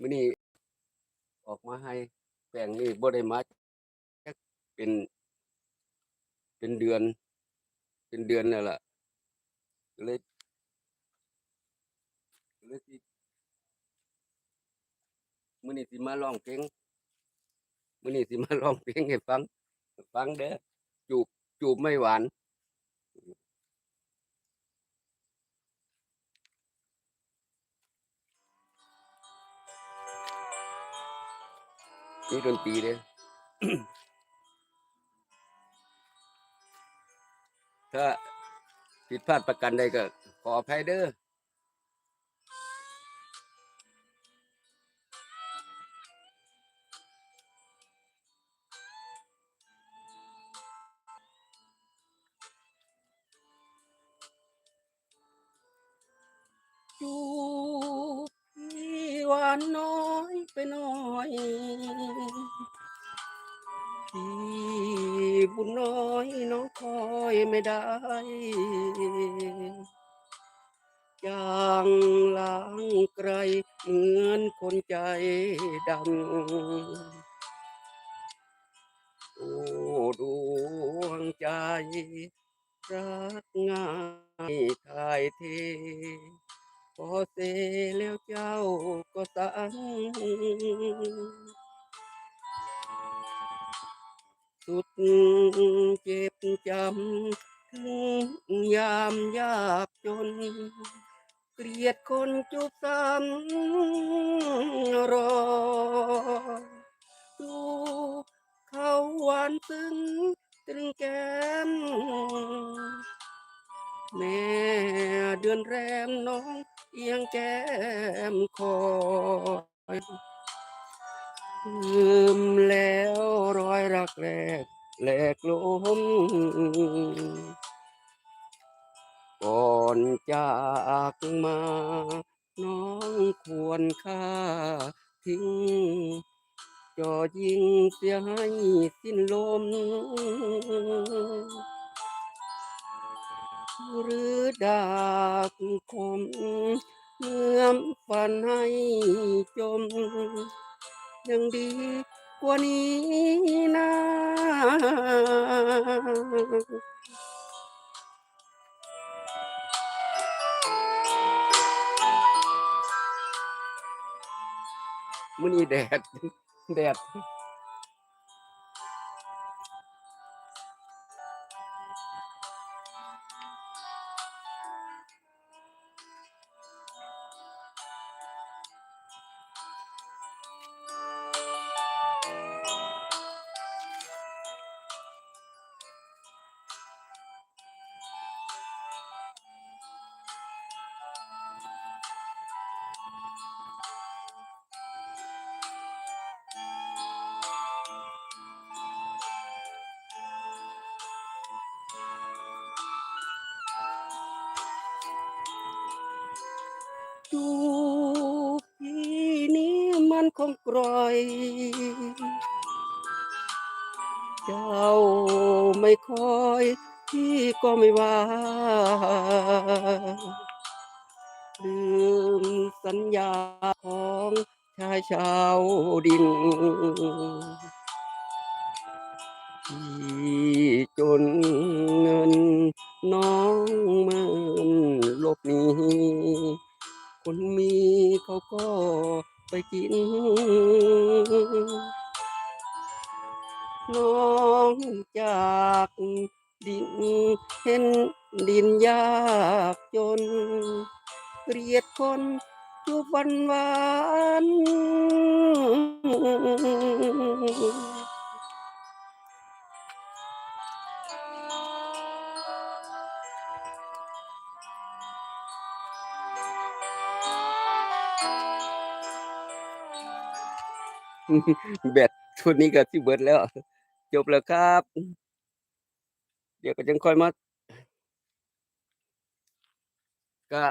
มื้อนี้ออกมาให้แปลงนี่บ่ได้มาเป็นเป็นเดือน เป็นเดือนแล้วล่ะเลยเลยสิมื้อนี้สิมาร้องเพลงมื้อนี้สิมาร้องเพลงให้ฟัง ฟังเด้อจูบจูบไม่หวาน มีดนตรีเด้อถ้าผิดพลาดประกันใดก็ขออภัยเด้อจูบพี่วานน้อย ไปหน่อยพี่บุญน้อยน้องคอยไม่ได้ อย่างล้างไกลเหมือนคนใจดำโอ้ดวงใจรักง่ายทายเท อเสแล้วเจ้าก็สังสุดเจ็บจำถึงยามยากจน เกลียดคนจุบซ้ำรอดูเขาหวานซึ้งตรึงแก้ม แม่เดือนแรมน้องเอีย มคอยลืมแล้วรอยรักแรกแหลกลมก่อนจากมา น้องควรค่าทิ้งจอยิงเสียให้สิ้นลม หรือดาบคม เมื่อมฟันให้จม ยังดีกว่านี้นะมื้อนี้แดด แดด จูบพี่นี้มันคงกรอย เจ้าไม่คอยพี่ก็ไม่ว่า ลืมสัญญาของชายชาวดินที่จน เขาก็ไปกิน น้องจากดินเห็นดินยากจนเกลียดคนทุบวันวาน แบตชุดนี้ก็สิเบิดแล้ว จบแล้วครับ เดี๋ยวก็จังค่อยมาก็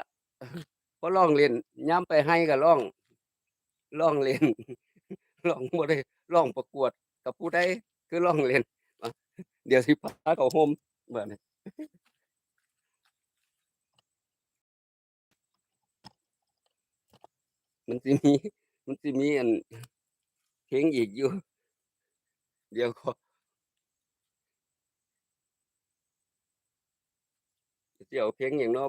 พอร้องเล่นยามไปให้ก็ร้องร้องเล่นร้องบ่ได้ร้องประกวดกับผู้ใดคือร้องเล่นเดี๋ยวสิพาเขาโฮมบัดนี้มันสิมี มันสิมีอัน เพลงอีกอยู่เดี๋ยวขอสิเอาเพลงหยังเนา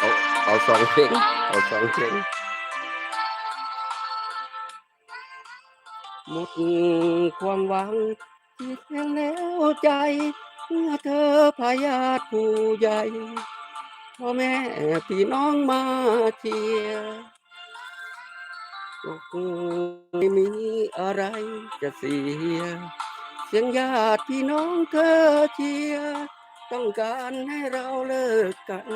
เอาเพลงอันน้อยใจบ่ฮึน้อยใจเดวิดเอาราโองเพลงหมดความหวังที่แข็งแล้วใจเมื่อเธอพาญาติผู้ใหญ่พ่อแม่พี่น้องมาเชียร์ อไม่มีอะไรจะเสีย เสียงญาติพี่น้องเธอเชียร์ต้องการให้เราเลิกกัน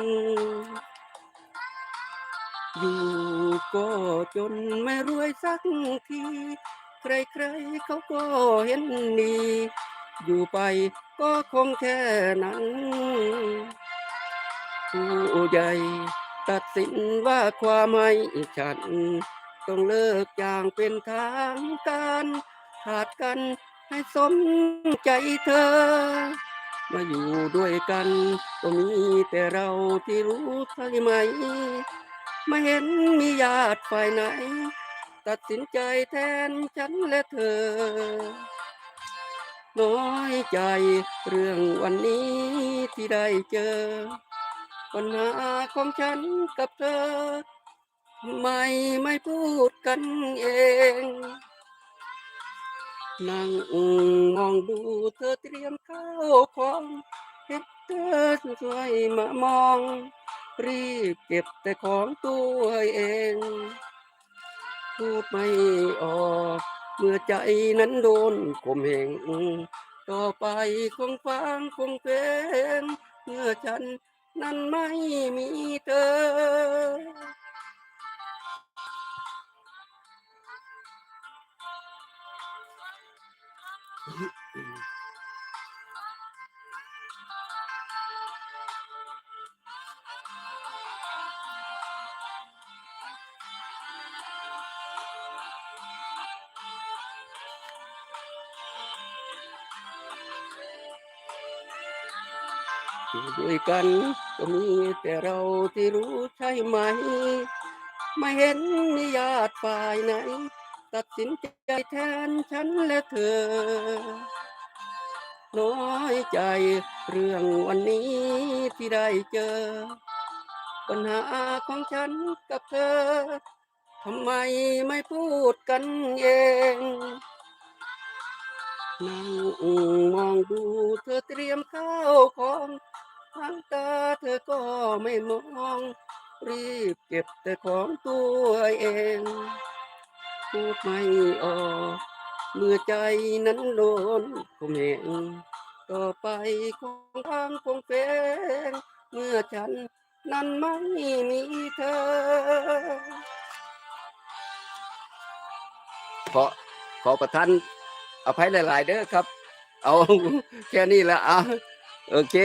อยู่ก็จนไม่รวยสักที ใครๆเขาก็เห็นดีอยู่ไปก็คงแค่นั้น ผู้ใหญ่ตัดสินว่าความให้ฉัน ต้องเลิกอย่างเป็นทางการขาดกันให้สมใจเธอ มาอยู่ด้วยกันก็มีแต่เราที่รู้ใช่ไหม ไม่เห็นมีญาติฝ่ายไหน ตัดสินใจแทนฉันและเธอ น้อยใจเรื่องวันนี้ที่ได้เจอปัญหาของฉันกับเธอ ทำไมไม่พูดกันเองนั่งมองดูเธอเตรียมข้าวของเห็นเธอสวยมามอง รีบเก็บแต่ของตัวเอง พูดไม่ออกเมื่อใจนั้นโดนข่มเหงต่อไปคงฟังคงเป็นเมื่อฉันนั้นไม่มีเธอ อยู่ด้วยกันก็มีแต่เราที่รู้ใช่ไหม ไม่เห็นมีญาติฝ่ายไหน ตัดสินใจแทนฉันและเธอ น้อยใจเรื่องวันนี้ที่ได้เจอ ปัญหาของฉันกับเธอทำไมไม่พูดกันเองนั่งมองดูเธอเตรียมข้าวของ ทางตาเธอก็ไม่มอง รีบเก็บแต่ของตัวเอง พูดไม่ออกเมื่อใจนั้นโดนข่มเหงต่อไปคงทางคงเป็นเมื่อฉันนั้นไม่มีเธอ ขอขอประทานอภัยหลาย ๆ เด้อครับ เอาแค่นี้ละอะ โอเค